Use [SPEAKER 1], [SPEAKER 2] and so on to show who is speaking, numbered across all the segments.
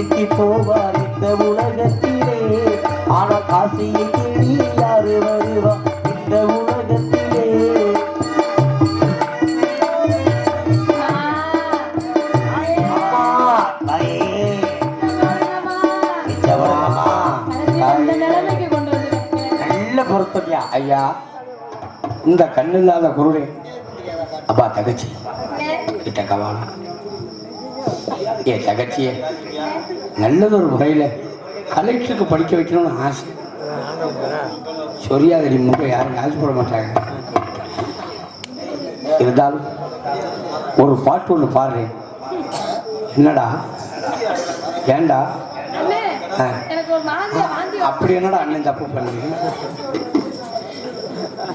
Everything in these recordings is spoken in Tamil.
[SPEAKER 1] காசிக்கு போவார் இந்த உலகத்திலே. ஆனால் காசியை தேடி யாரு வருவா இந்த உலகத்திலே? அம்மா,
[SPEAKER 2] இந்த நிலைமைக்கு கொண்டு
[SPEAKER 3] நல்ல பொருத்தமியா ஐயா. இந்த கண்ணில்லாத குருடே. அப்பா தகச்சி கிட்ட கவாலம். ஏ தகச்சியே நல்லதொரு முறையில் கலெக்டருக்கு படிக்க வைக்கணும்னு ஆசை. சொரியாதடி முறை யாரும் ஆசைப்பட மாட்டாங்க. இருந்தாலும் ஒரு பாட்டு ஒன்று பாடுறேன். என்னடா?
[SPEAKER 2] வாந்தி
[SPEAKER 3] அப்படி என்னடா அண்ணன் தப்பு பண்ணுங்க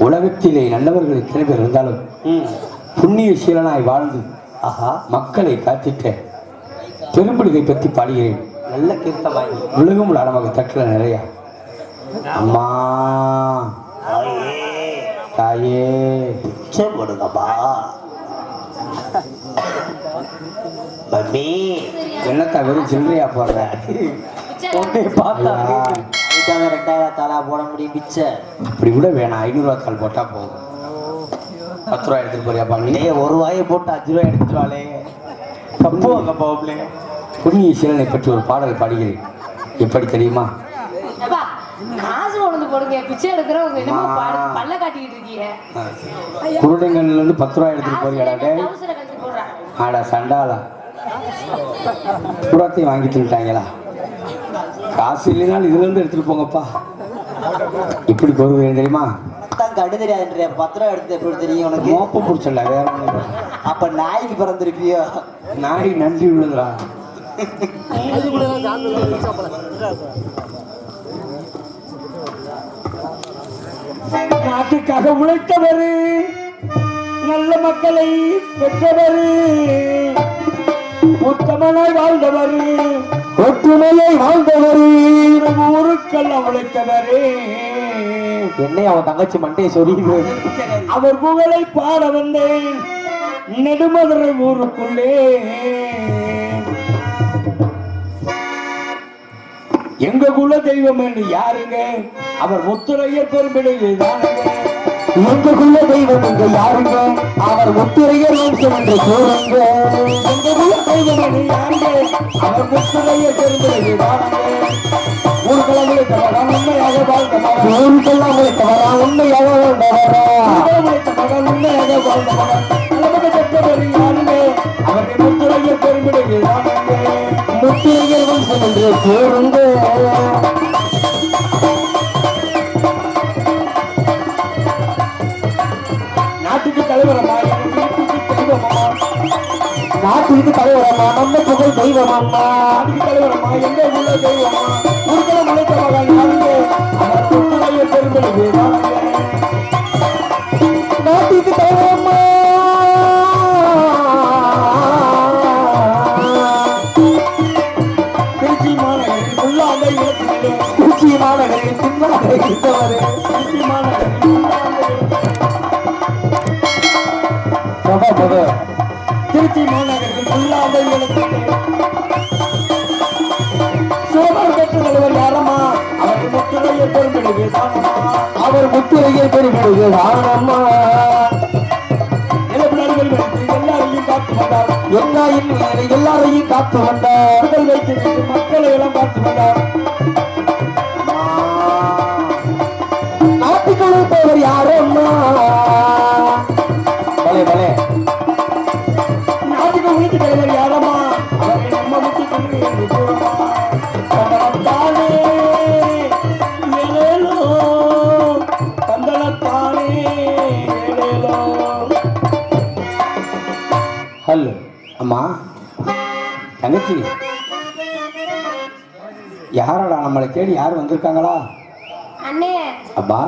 [SPEAKER 3] உலகத்திலே நல்லவர்கள் எத்தனை பேர் இருந்தாலும் புண்ணிய சீலனாய் வாழ்ந்து
[SPEAKER 1] ஆஹா
[SPEAKER 3] மக்களை காத்திட்ட பெரும்படுகை பற்றி பாடுகிறேன்.
[SPEAKER 1] நல்ல கீர்த்தமாய்.
[SPEAKER 3] உலகம் நமக்கு தட்டில் நிறையா. அம்மா.
[SPEAKER 1] தாயே. போடுங்கப்பா மம்மி.
[SPEAKER 3] என்னத்தா வெறும் சில்லறையா போடுற?
[SPEAKER 1] உன்னை பார்த்தா. அதுக்காக ரெண்டாயிரம் தாளா போட முடியும் பிச்சை
[SPEAKER 3] அப்படி கூட வேணாம். ஐநூறுவா தாள் போட்டா போதும். பத்து ரூபா எடுத்துட்டு போறியாப்பா நீ?
[SPEAKER 1] ஒரு வாயை போட்டு அஞ்சு ரூபாய் எடுத்துருவாளே தப்பு அங்க போகலே
[SPEAKER 3] புண்ணிய சீலனை பற்றி ஒரு பாடல் பாடுகிறேன். எப்படி தெரியுமா?
[SPEAKER 2] காசு கொண்டு போடுங்க. பிச்சை எடுக்கிறவங்க என்னமோ பாடு- பல்ல காட்டிக்கிட்டு இருக்கீங்க.
[SPEAKER 3] குருடங்கள்ல இருந்து பத்து ரூபா எடுத்துட்டு
[SPEAKER 2] போடுறேன்
[SPEAKER 3] ஆடா சண்டாளா. புறத்தையும் வாங்கி தின்ட்டாங்களா காசு இல்லைனாலும் இதுல இருந்து எடுத்துட்டு போங்கப்பா. இப்படி பொறுக்கிறேன் தெரியுமா?
[SPEAKER 1] தான் கடு தெரியாதுன்ற. பத்து ரூபா எடுத்து எப்படி தெரியும் உனக்கு?
[SPEAKER 3] மோப்பம் பிடிச்சல வேற.
[SPEAKER 1] அப்ப நாய்க்கு பிறந்திருப்பியோ
[SPEAKER 3] நாய் நன்றி விழுதுடா நாட்டுக்காக உழைத்தவர் நல்ல மக்களை பெற்றவர். உத்தமனாய் வாழ்ந்தவர் ஒற்றுமையை வாழ்ந்தவர். ஊருக்கெல்லாம் உழைத்தவர்
[SPEAKER 1] என்னை அவன் தங்கச்சி மண்டையை சொரியுது?
[SPEAKER 3] அவர் புகழை பாட வந்தேன். நெடுமதுரை ஊருக்குள்ளே. எங்க குல தெய்வம் என்று யாருங்க? அவர் முத்துரையர் பெரும்பிடையே தானுங்க
[SPEAKER 1] எங்க குல தெய்வம் இங்க யாருங்க? அவர் முத்திரையர் வம்சம் என்று கூறுங்க
[SPEAKER 3] எங்க குல தெய்வம் என்று யாருங்க? அவர் முத்துரையர் பெரும்பிடையே தானுங்க ஊர்களை தவறா உண்மையாக வாழ்ந்தவர்?
[SPEAKER 1] ஊருக்கெல்லாம் உழைத்தவரா உண்மையாக வாழ்ந்தவரா?
[SPEAKER 3] உண்மையாக வாழ்ந்தவர்? அவர்கள் முத்துரையர் பெரும்பிடையே தானுங்க
[SPEAKER 1] முத்திரையர் வம்சம்
[SPEAKER 3] நாட்டுக்கு தலைவரமா
[SPEAKER 1] நாட்டுக்கு தலைவரம்மா நம்ம புகழ் தெய்வமா?
[SPEAKER 3] நாட்டுக்கு தலைவரம்மா எங்க உள்ள தெய்வமா ஊர்களை முளைத்த மகன் அவர்
[SPEAKER 1] ஆனம்மா
[SPEAKER 3] நிலப்பினார்கள் வைத்து எல்லாரையும் காத்து வந்தார். மக்களை எல்லாம் காத்து வந்தார். தங்கச்சி. யாரடா நம்மளை தேடி யார் வந்திருக்காங்களா?
[SPEAKER 2] அண்ணே.
[SPEAKER 3] அப்பா.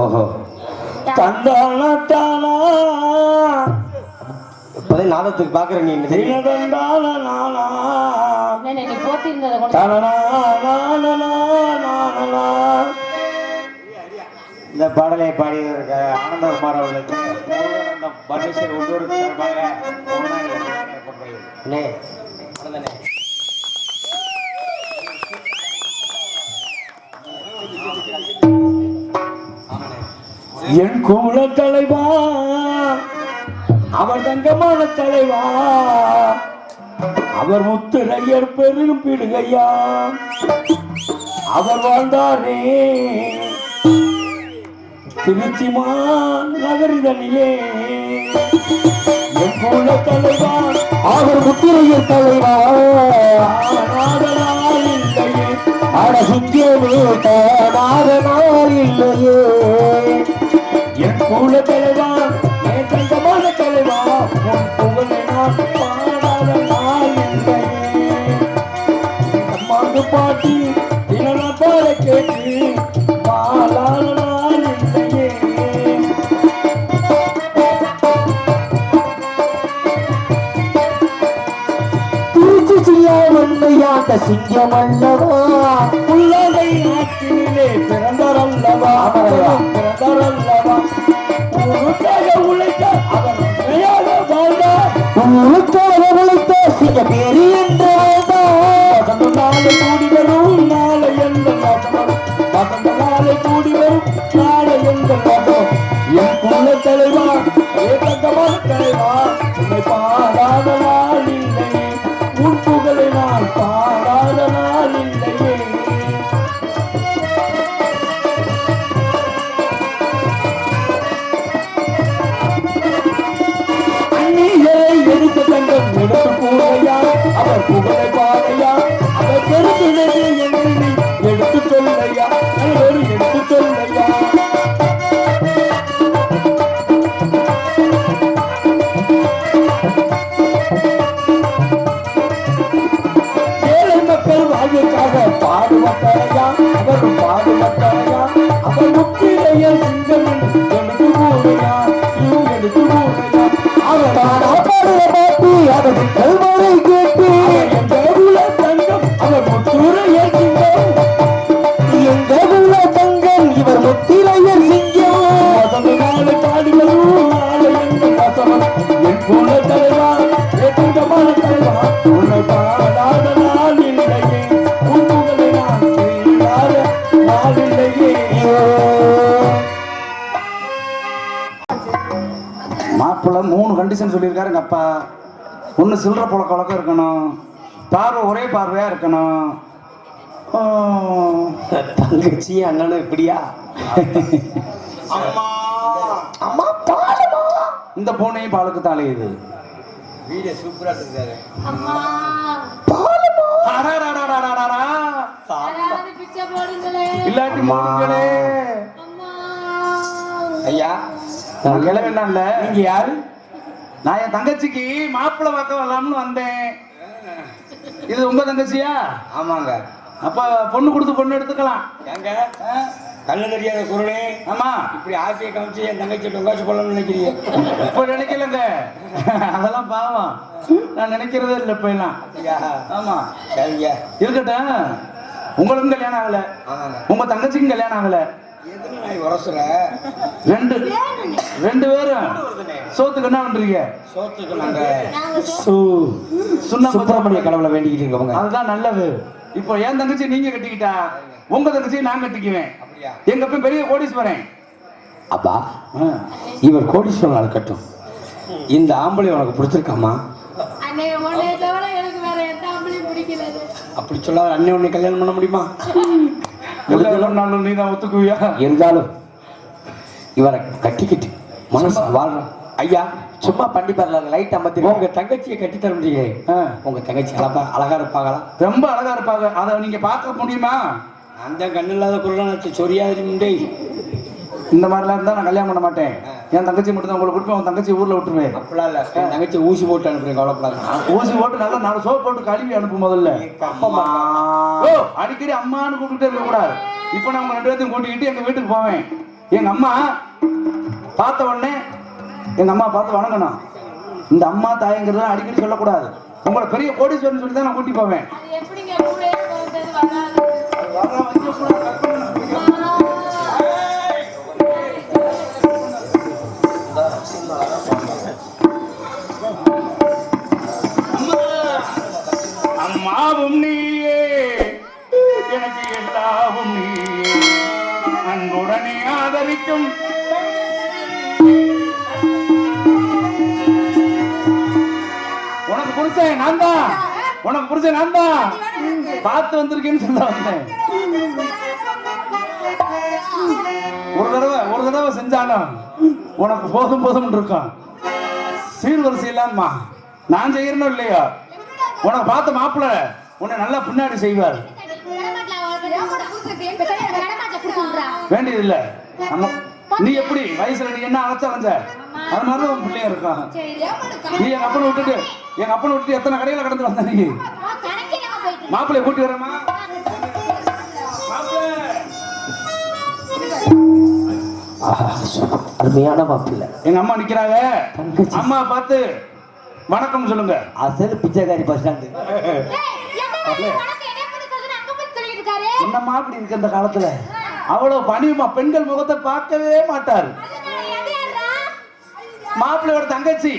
[SPEAKER 3] ஓஹோ. தந்தானா
[SPEAKER 1] இப்போதே நாடகத்துக்கு பாக்குறேன் நீ
[SPEAKER 3] தினதந்தானா நானா
[SPEAKER 2] அண்ணே
[SPEAKER 4] இந்த பாடலை பாடியதற்கு ஆனந்தகுமார் அவர்களுக்கு பரமேஸ்வரி உள்ளூருக்கு சார்பாக
[SPEAKER 3] என் குல தலைவா அவர் தங்கமான தலைவா அவர் முத்துரையர் பெரும் பிடுகையா அவர் வாழ்ந்தாரே. திருச்சிமா நகரிதனிலே என் குல தலைவா?
[SPEAKER 1] அவர் முத்திரையர் தலைவா.
[SPEAKER 3] ஆனாதலால் இல்லையே.
[SPEAKER 1] அட தானாக நாள் இல்லையே.
[SPEAKER 3] என் குல தலைவா? என் தங்கமான தலைவா? உன் புகழை நான் பாடாத நாள் இல்லையே பாட்டி
[SPEAKER 5] அப்பா ஒன்று சில்லற புழக்க வழக்கம் இருக்கணும். பார்வை ஒரே பார்வையாக இருக்கணும்.
[SPEAKER 3] தங்கச்சி அண்ணனும் இப்படியா?
[SPEAKER 5] அம்மா. பாலுமா? இந்த பூனையும் பாலுக்கு தாளையுது
[SPEAKER 2] அம்மா
[SPEAKER 5] அடடடடடடடா.
[SPEAKER 2] யாராவது பிச்சை போடுங்களே
[SPEAKER 5] இல்லாட்டி
[SPEAKER 2] அம்மா.
[SPEAKER 5] ஐயா நான் கிளம்பினான்ல நீங்க யாரு நான் என் தங்கச்சிக்கு மாப்பிள்ளை பார்க்க வரலாம்னு வந்தேன். இது உங்க தங்கச்சியா?
[SPEAKER 4] ஆமாங்க.
[SPEAKER 5] அப்ப பொண்ணு கொடுத்து பொண்ணு எடுத்துக்கலாம்.
[SPEAKER 3] எங்க? கண்ணு தெரியாத குருடே
[SPEAKER 5] ஆமா.
[SPEAKER 3] இப்படி ஆசையை காமிச்சு என் தங்கச்சி டொங்காச்சு போடணும்னு நினைக்கிறீங்க?
[SPEAKER 5] இப்ப நினைக்கலங்க. அதெல்லாம் பாவம். நான் நினைக்கிறதே இல்லை இப்ப எல்லாம். ஆமா.
[SPEAKER 3] சரிங்க.
[SPEAKER 5] இருக்கட்டும். உங்களுக்கும் கல்யாணம் ஆகல. உங்க தங்கச்சிக்கும் கல்யாணம் ஆகல.
[SPEAKER 3] உரசுற
[SPEAKER 5] ரெண்டு ரெண்டு பேரும் சோத்துக்கு என்ன பண்றீங்க?
[SPEAKER 3] சோத்துக்கு நாங்க
[SPEAKER 2] நாங்க
[SPEAKER 5] சு சுண்ணாம்பு
[SPEAKER 3] சுப்பிரமணிய கடவுளை வேண்டிக்கிட்டு இருக்கவங்க
[SPEAKER 5] அதுதான் நல்லது. இப்போ என் தங்கச்சி நீங்க கட்டிக்கிட்டா உங்க தங்கச்சி நான் கட்டிக்குவேன்.
[SPEAKER 3] அப்படியா?
[SPEAKER 5] எங்க போய் பெரிய கோடீஸ்வரன்?
[SPEAKER 3] அப்பா
[SPEAKER 5] ஆ.
[SPEAKER 3] இவர் கோடீஸ்வரன் இருக்கட்டும். இந்த ஆம்பளை உனக்கு பிடிச்சிருக்காமா? அப்படி சொல்லாத அண்ணன் உன்னை கல்யாணம் பண்ண முடியுமா?
[SPEAKER 5] சொன்னாலும் நீ தான் ஒத்துக்குவியா?
[SPEAKER 3] இருந்தாலும் இவரை கட்டிக்கிட்டு மனசு வாழ்றான் ஐயா சும்மா பண்ணி பாருல லைட் அமர்த்தி உங்க தங்கச்சியை கட்டி தர முடியல. உங்க தங்கச்சி அழகா அழகா இருப்பாங்களா?
[SPEAKER 5] ரொம்ப அழகா இருப்பாங்க. அதை நீங்க பார்க்க முடியுமா?
[SPEAKER 3] அந்த கண்ணு இல்லாத குருடானச்சு சொரியாதிரி முண்டை.
[SPEAKER 5] இந்த மாதிரிலாம் இருந்தா நான் கல்யாணம் பண்ண மாட்டேன். என் தங்கச்சி மட்டும் தான் உங்களுக்கு கொடுப்பேன் உன் தங்கச்சி ஊர்ல விட்டுருவேன்.
[SPEAKER 3] அப்படிலாம் இல்ல. என் தங்கச்சி ஊசி போட்டு அனுப்புறேன் கவலைப்படாத
[SPEAKER 5] ஊசி போட்டு நல்லா நாலு சோப் போட்டு கழுவி அனுப்பு முதல்ல.
[SPEAKER 3] அம்மா.
[SPEAKER 5] ஓ அடிக்கடி அம்மான்னு கூப்பிட்டு இருக்க கூடாது. இப்போ நான் ரெண்டு பேர்த்தையும் கூட்டிக்கிட்டு எங்க வீட்டுக்கு போவேன். எங்க அம்மா பார்த்த உடனே எங்க அம்மா பார்த்து வணங்கணும். இந்த அம்மா தாயங்கிறத அடிக்கடி சொல்லக்கூடாது. உங்களை பெரிய கோடீஸ்வரன் சொல்லி தான் நான் கூட்டி போவேன். அனைத்தும் உனக்கு புரிச்சேன் நான் தான். உனக்கு புரிச்சேன் நான் தான். பார்த்து வந்திருக்கேன்னு சொல்ல வந்தேன். ஒரு தடவை ஒரு தடவை செஞ்சாலும் உனக்கு போதும் போதும் இருக்கும். சீர்வரிசை இல்லாமா. நான் செய்யறனும் இல்லையா? உனக்கு பார்த்து மாப்பிள்ள உன்னை நல்லா பின்னாடி செய்வார். வேண்டியதில்லை. நீ எப்படி? வயசுல நீ என்ன அழைச்ச அலைஞ்ச? அது மாதிரி தான் உன் பிள்ளைங்க இருக்கான் நீ எங்க அப்பனை விட்டுட்டு எங்க அப்பனை விட்டுட்டு எத்தனை கடையில கடந்து வந்த நீ? மாப்பிள்ளைய கூட்டி வரமா
[SPEAKER 1] அருமையான மாப்பிள்ளை.
[SPEAKER 5] எங்க அம்மா நிக்கிறாங்க. அம்மா பார்த்து வணக்கம் சொல்லுங்க.
[SPEAKER 1] அசல் பிச்சைக்காரி பஸ் ஸ்டாண்டு
[SPEAKER 5] என்னம்மா அப்படி இருக்கு இந்த காலத்துல? அவ்வளவு பணியுமா? பெண்கள் முகத்தை பார்க்கவே மாட்டார். மாப்பிள்ளையோட தங்கச்சி.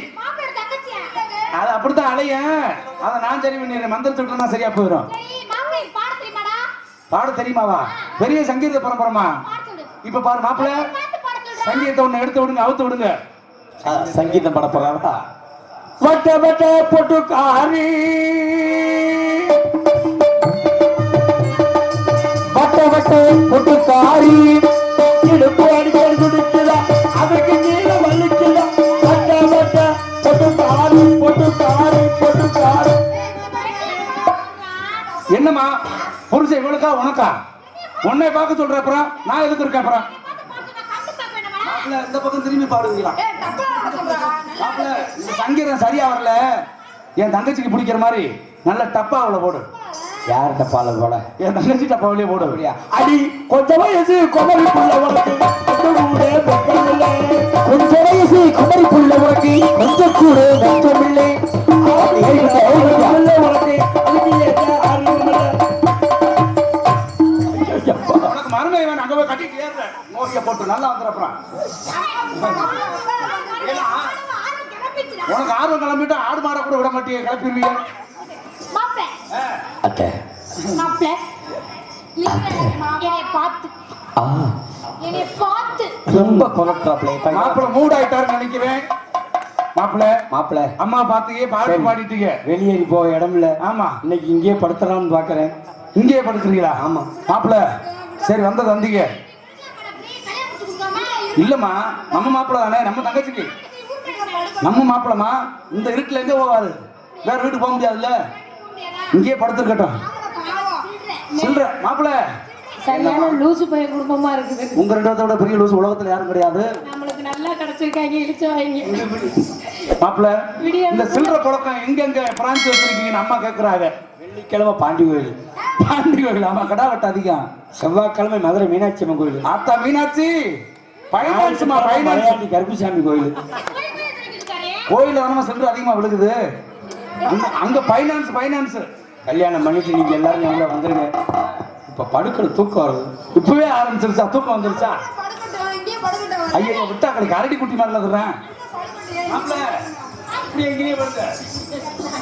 [SPEAKER 5] அது அப்படித்தான் அலைய. அதை நான் சரி பண்ணிடுறேன். மந்திரம் சொல்றேன்னா சரியா போயிடும். பாட தெரியுமாவா? பெரிய சங்கீத பரம்பரமா? இப்ப பாரு மாப்பிள்ள. சங்கீதத்தை ஒண்ணு எடுத்து விடுங்க அவுத்து விடுங்க.
[SPEAKER 1] சங்கீதம் பட போறாரா?
[SPEAKER 3] வட்ட வட்ட பொட்டு காரி
[SPEAKER 1] வட்ட வட்ட பொட்டு காரி
[SPEAKER 3] இடுப்பு அடிக்கடி அதுக்கு கீழே வலிக்குதா? வட்ட வட்ட பொட்டு காரி பொட்டு காரி பொட்டு காரி
[SPEAKER 5] என்னம்மா? புருஷன் இவளுக்கா உனக்கா? உன்னை பார்க்க சொல்ற அப்புறம் நான் எதுக்கு இருக்கேன் அப்புறம்? இந்த பக்கம் திரும்பி இந்த சங்கீதம் சரியா வரல. என் தங்கச்சிக்கு பிடிக்கிற மாதிரி நல்ல டப்பா அவளை போடு.
[SPEAKER 1] யார்கிட்ட பால போல
[SPEAKER 5] என் தங்கச்சி டப்பாவிலே போடு. அப்படியா?
[SPEAKER 3] அடி கொஞ்சம் வயசு குமரி புள்ள உனக்கு. கொஞ்சம்
[SPEAKER 1] வயசு குமரி புள்ள உனக்கு கொஞ்சம் கூட
[SPEAKER 5] நோக்கிய போட்டு நல்லா வந்துடுற அப்புறம் உனக்கு ஆர்வம் கிளம்பிட்டா ஆடு மாட கூட விட மாட்டீங்க கிளப்பிடுவீங்க
[SPEAKER 1] அத்தை.
[SPEAKER 2] பார்த்து
[SPEAKER 1] ஆ.
[SPEAKER 2] பார்த்து.
[SPEAKER 1] ரொம்ப கொலட்ராப்ல
[SPEAKER 5] மாப்பிள்ள மூட் ஆயிட்டாருன்னு நினைக்கிறேன். மாப்பிள்ள
[SPEAKER 1] மாப்பிள்ள
[SPEAKER 5] அம்மா பாத்துக்கே பாட்டு. பாடிட்டீங்க.
[SPEAKER 1] வெளியேறி போக இடம் இல்ல
[SPEAKER 5] ஆமா.
[SPEAKER 1] இன்னைக்கு இங்கேயே படுத்துறான்னு பாக்குறேன்.
[SPEAKER 5] இங்கேயே படுக்கிறீங்களா?
[SPEAKER 1] ஆமா.
[SPEAKER 5] மாப்பிள்ள சரி வந்தது வந்தீங்க இல்லம்மா நம்ம மாப்பிள்ள தானே நம்ம தங்கச்சிக்கு. நம்ம மாப்பிள்ளமா இந்த இருட்டுல எங்க போவாரு? வேற வீட்டுக்கு போக முடியாதுல்ல? இங்கேயே படுத்துருக்கட்டும். சொல்ற. மாப்பிள்ள
[SPEAKER 2] சரியான லூசு பைய குடும்பமா இருக்குது.
[SPEAKER 5] உங்க ரெண்டு பெரிய லூசு உலகத்துல யாரும் கிடையாது.
[SPEAKER 2] நம்மளுக்கு நல்லா கிடைச்சிருக்காங்க இழிச்ச வாங்க.
[SPEAKER 5] மாப்பிள்ள இந்த சில்லற புழக்கம் எங்கெங்க பிரான்ச் வச்சிருக்கீங்கன்னு அம்மா கேக்குறாங்க.
[SPEAKER 1] வெள்ளிக்கிழமை பாண்டி கோயில்.
[SPEAKER 5] பாண்டி கோயில் ஆமா கடா வெட்ட அதிகம்.
[SPEAKER 1] செவ்வாய்க்கிழமை மதுரை மீனாட்சி அம்மன் கோயில்.
[SPEAKER 5] ஆத்தா மீனாட்சி! பைனான்ஸ்
[SPEAKER 1] மலையாண்டி கருப்புசாமி கோயில்.
[SPEAKER 5] கோயில தானே சில்லற அதிகமா விழுகுது? அங்க பைனான்ஸ் பைனான்ஸ்
[SPEAKER 1] கல்யாணம் பண்ணிட்டு நீங்க எல்லாரும் எவ்வளோ வந்துருங்க. இப்ப படுக்கிற தூக்கம் வருது.
[SPEAKER 5] இப்பவே ஆரம்பிச்சிருச்சா? தூக்கம் வந்துருச்சா? ஐயோ விட்டா கடைக்கு அரடி குட்டி மாதிரி இருக்கிறேன் மாப்பிள்ள இப்படி எங்கேயே படுங்க.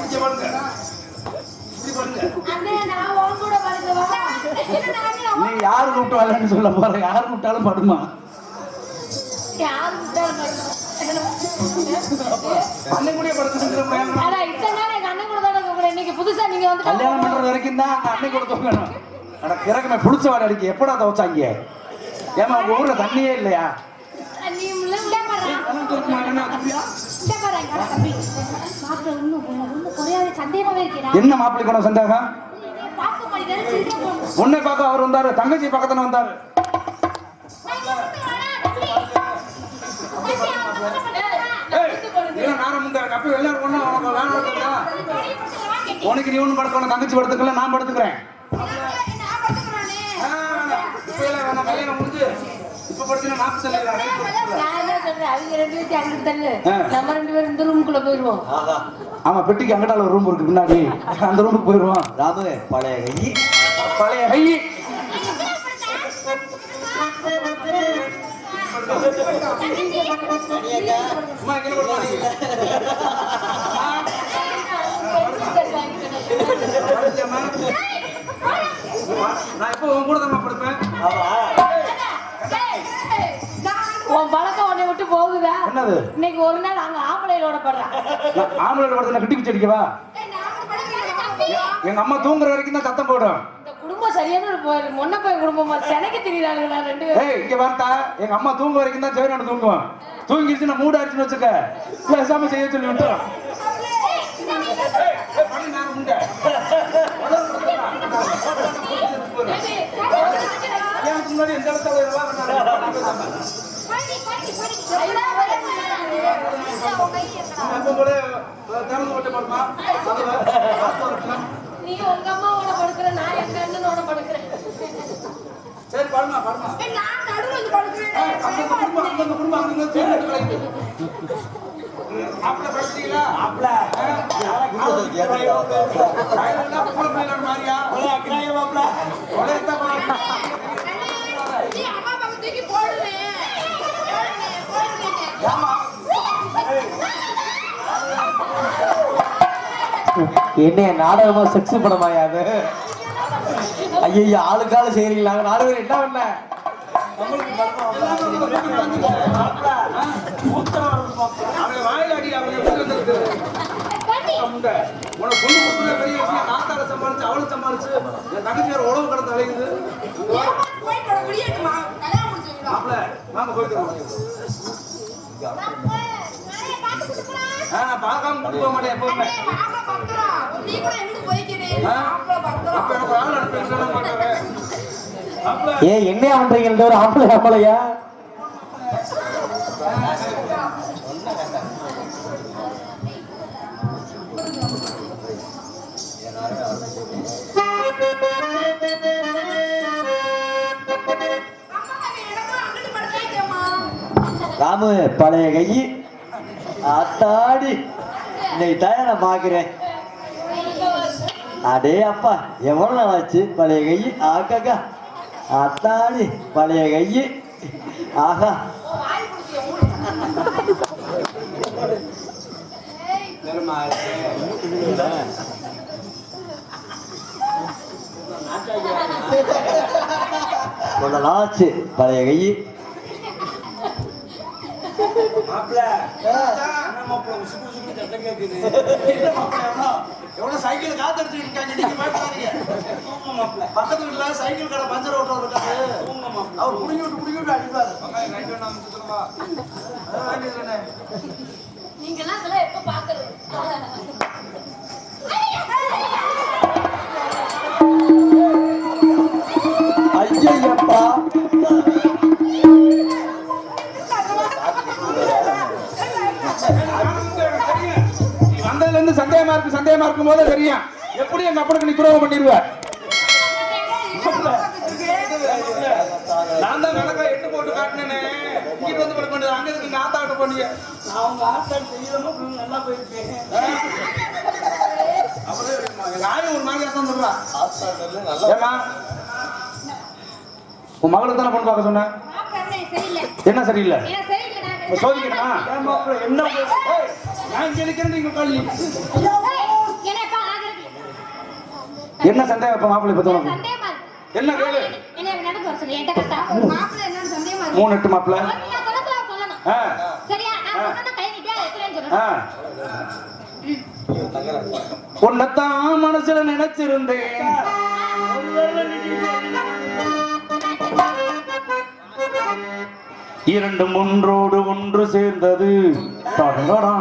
[SPEAKER 5] இங்க படுங்க. இப்படி படுங்க. நீ யாரு கூப்பிட்டு வரலன்னு சொல்ல போற. யாரு கூப்பிட்டாலும் படுமா? அண்ணன் படுத்துக்கிற பையன்
[SPEAKER 2] அதான் இத்தனை நாள் எங்க அண்ணன் கூட தானே. இன்னைக்கு புதுசா நீங்க வந்து
[SPEAKER 5] கல்யாணம் பண்றது வரைக்கும் தான் கூட தூங்கணும். அட கிறக்கமே புடிச்ச வாடை அடிக்க. எப்படா துவச்சாங்க ஏமா உங்க ஊர்ல தண்ணியே இல்லையா. என்ன மாப்பிள்ளை கூட சந்தேகம். உன்னை பார்க்க அவர் வந்தாரு தங்கச்சி பக்கத்துல வந்தாரு. உனக்கு நீ ஒண்ணு படுக்க உனக்கு தங்கச்சி படுத்துக்கல நான் படுத்துக்கிறேன். ஆமா பெட்டிக்கு அங்கடால ஒரு ரூம் இருக்கு பின்னாடி. அந்த ரூமுக்கு போயிருவோம்.
[SPEAKER 1] ராமு பழைய கை.
[SPEAKER 5] பழைய கை. அம்மா, நான் எப்போ உன் கூட தான் படுப்பேன்?
[SPEAKER 2] உன் பழக்கம் உன்னை விட்டு போகுதா
[SPEAKER 5] என்னது?
[SPEAKER 2] இன்னைக்கு ஒரு நாள் அங்க ஆம்பளையோட படுறான்
[SPEAKER 5] நான் ஆம்பளை படத்துல கட்டி குச்சி அடிக்கவா எங்க அம்மா தூங்குற வரைக்கும் தான் சத்தம் போடும்
[SPEAKER 2] இந்த குடும்பம் சரியான ஒரு போ- மொன்ன போய் குடும்பமா? செனக்கு திரியிறாளுங்களா ரெண்டு
[SPEAKER 5] ஏய் இங்க வார்த்தா எங்க அம்மா தூங்க வரைக்கும் தான் ஜெயநாடு தூங்குவோம் தூங்கிடுச்சு நான் மூட அடிச்சுன்னு வச்சுக்க. பேசாம செய்ய சொல்லி விட்டுறோம் முன்னாடி எந்த இடத்துல பண்ணாரு? அப்ப கூட திறந்து விட்டு பாருமா
[SPEAKER 2] நீ உங்க அம்மாவோட படுக்கிற நான் எங்க அண்ணனோட படுக்கிறேன்.
[SPEAKER 5] சரி பாருமா பாருமா அந்த குடும்பம் அந்த குடும்பம் அங்க இருந்து சேர்ந்து படிச்சீங்களா மாறியா உலகத்தை
[SPEAKER 1] என்ன நாடகமா செக்ஸ் படமாயா அது? ஐயோ ஆளுக்கால செய்றீங்களா? நாடகம் என்ன பண்ண?
[SPEAKER 5] அவன் உனக்கு பொண்ணு கொடுத்துல பெரிய விஷயம் சமாளிச்சு அவளும் சமாளிச்சு என் தங்கச்சி வேற உழவு கடந்து அலையுது. மாப்பிள வாங்க போயிட்டு வருவோம். ஆ, நான் பார்க்காம கூட்டு போக மாட்டேன் எப்பவுமே. ஆ? அப்ப எனக்கு ஒரு ஆள் அனுப்பி வச்சுட்டா நான் போயிட்டு மாப்பிள
[SPEAKER 1] ஏ என்னையா பண்றீங்க ஆம்பளை ஆம்பளையா? ராமு பழைய கையி. அத்தாடி இன்னைக்கு தான் நான் பார்க்குறேன் அடே அப்பா எவ்வளோ நாள் ஆச்சு பழைய கையி ஆக்காக்கா அத்தாடி பழைய கையி. ஆஹா கொஞ்ச நாள் ஆச்சு பழைய கையி
[SPEAKER 5] எவ்வளவு சைக்கிள் காத்தடிச்சு இருக்காங்க நீங்க பயப்படாதீங்க. பக்கத்து வீட்டுல சைக்கிள் கடை பஞ்சர் ஓட்டுறவர் இருக்காரு. அவர் புடிங்கி விட்டு புடிங்கி விட்டு அடிப்பாரு. அதான் வேண்டியதுதானே.
[SPEAKER 2] நீங்க எல்லாம் இதெல்லாம் எப்ப பாக்குறது?
[SPEAKER 1] ஐயப்பா
[SPEAKER 5] சந்தேகமா இருக்கு சந்தேகமா இருக்கும் போதே தெரியும் எப்படி எங்க அப்பனுக்கு நீ துரோகம் பண்ணிடுவ? நான் தான் கணக்கா எட்டு போட்டு காட்டினேனே. இங்கிட்டு வந்து படுக்க வேண்டியது அங்க இருக்கு ஆத்தா விட்டு போனீங்க? அவங்க ஆத்தா செய்யலாம நல்லா போயிருக்கேன் ஆயும் ஒரு மாதிரியா தான் சொல்றா. ஏமா உன் மகளுக்கு தானே பொண்ணு பார்க்க சொன்னேன் என்ன சரியில்லை? சோதிக்கணுமா? என்ன? நான் இங்க நிக்கிறேன் நீங்க. கல்வி என்ன சந்தேகம் இப்ப மாப்பிள்ளை பத்தி என்ன கேளு மூணு எட்டு மாப்பிள்ளை. உன்னைத்தான் மனசுல நினைச்சிருந்தேன். இரண்டும் ஒன்றோடு ஒன்று சேர்ந்தது. டடடடா.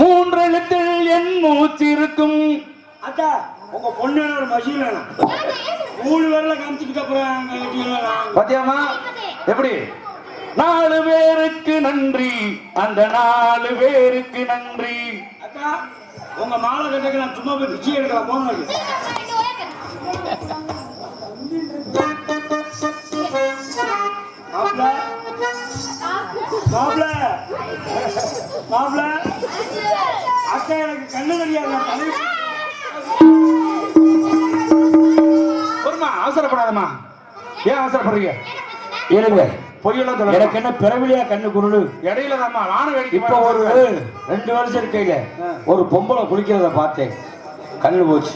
[SPEAKER 5] மூன்று எழுத்தில் என் மூச்சு இருக்கும்.
[SPEAKER 3] அக்கா உங்க பொண்ணு ஒரு மஷீன் வேணும். மூணு பேர்ல காமிச்சுக்கிட்ட அப்புறம் அங்க கட்டிக்கலாம்
[SPEAKER 5] பாத்தியாமா எப்படி? நாலு பேருக்கு நன்றி. அந்த நாலு பேருக்கு நன்றி.
[SPEAKER 3] அக்கா உங்க மாலை கட்டக்கு நான் சும்மா போய் பிச்சை எடுக்கலாம் போங்க. மாப்பிள. மாப்பிள. அக்கா எனக்கு கண்ணு தெரியாது
[SPEAKER 5] ஒருமா அவசரப்படாதம்மா. ஏன் அவசரப்படுறீங்க?
[SPEAKER 1] இருங்க
[SPEAKER 5] பொய்யெல்லாம் சொல்ல
[SPEAKER 1] எனக்கு என்ன பிறவிலியா கண்ணு குருடு?
[SPEAKER 5] இடையில வான வேடிக்கை
[SPEAKER 1] இப்ப ஒரு ரெண்டு வருஷம் இருக்கையில ஒரு பொம்பளை குளிக்கிறத பார்த்தேன். கண்ணு போச்சு.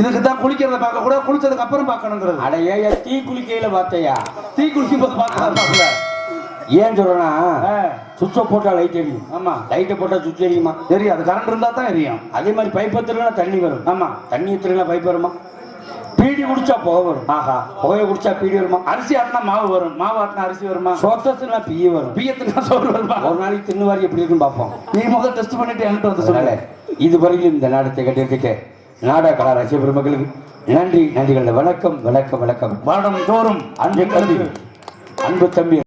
[SPEAKER 5] இதுக்கு தான் குளிக்கிறத பார்க்க கூட குளிச்சதுக்கு அப்புறம் பார்க்கணுங்கிறது.
[SPEAKER 1] அட ஏயா தீ குளிக்கையில பார்த்தையா?
[SPEAKER 5] தீ குளிக்கும் போது பார்க்கலாம்ல
[SPEAKER 3] ஏன் சொல்றேன்னா சுவிட்சை போட்டா லைட் எரியும்.
[SPEAKER 5] ஆமா.
[SPEAKER 3] லைட்டை போட்டா சுவிட்ச் எரியுமா?
[SPEAKER 5] தெரியும் அது கரண்ட் இருந்தா தான் எரியும்.
[SPEAKER 3] அதே மாதிரி பைப் எத்துனா தண்ணி வரும்.
[SPEAKER 5] ஆமா.
[SPEAKER 3] தண்ணி எத்துனா பைப் வருமா? பீடி குடிச்சா புகை வரும்.
[SPEAKER 5] ஆஹா.
[SPEAKER 3] புகையை குடிச்சா பீடி வருமா?
[SPEAKER 5] அரிசி ஆட்டினா மாவு வரும். மாவு ஆட்டினா அரிசி வருமா?
[SPEAKER 3] சொத்தத்துனா பிய வரும்.
[SPEAKER 5] பியத்துனா சோறு வருமா?
[SPEAKER 3] ஒரு நாளைக்கு தின்னுவாரி எப்படி இருக்குன்னு பார்ப்போம்.
[SPEAKER 5] நீ முதல் டெஸ்ட் பண்ணிட்டு என்கிட்ட வந்து
[SPEAKER 3] அதனால
[SPEAKER 5] சொல்லல
[SPEAKER 3] இதுவரையிலும் இந்த நாடகத்தை கட்டியிருக்க நாடக கலா ரசிக பெருமக்களுக்கு நன்றி நன்றிகள். வணக்கம் வணக்கம் வணக்கம்.
[SPEAKER 5] வருடம் தோறும்.
[SPEAKER 3] அன்பு தம்பி. அன்பு தம்பி.